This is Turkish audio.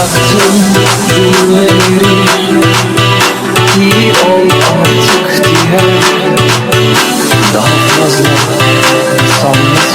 Bıraktım günleri İyi ol artık diye. Daha fazla sanmasın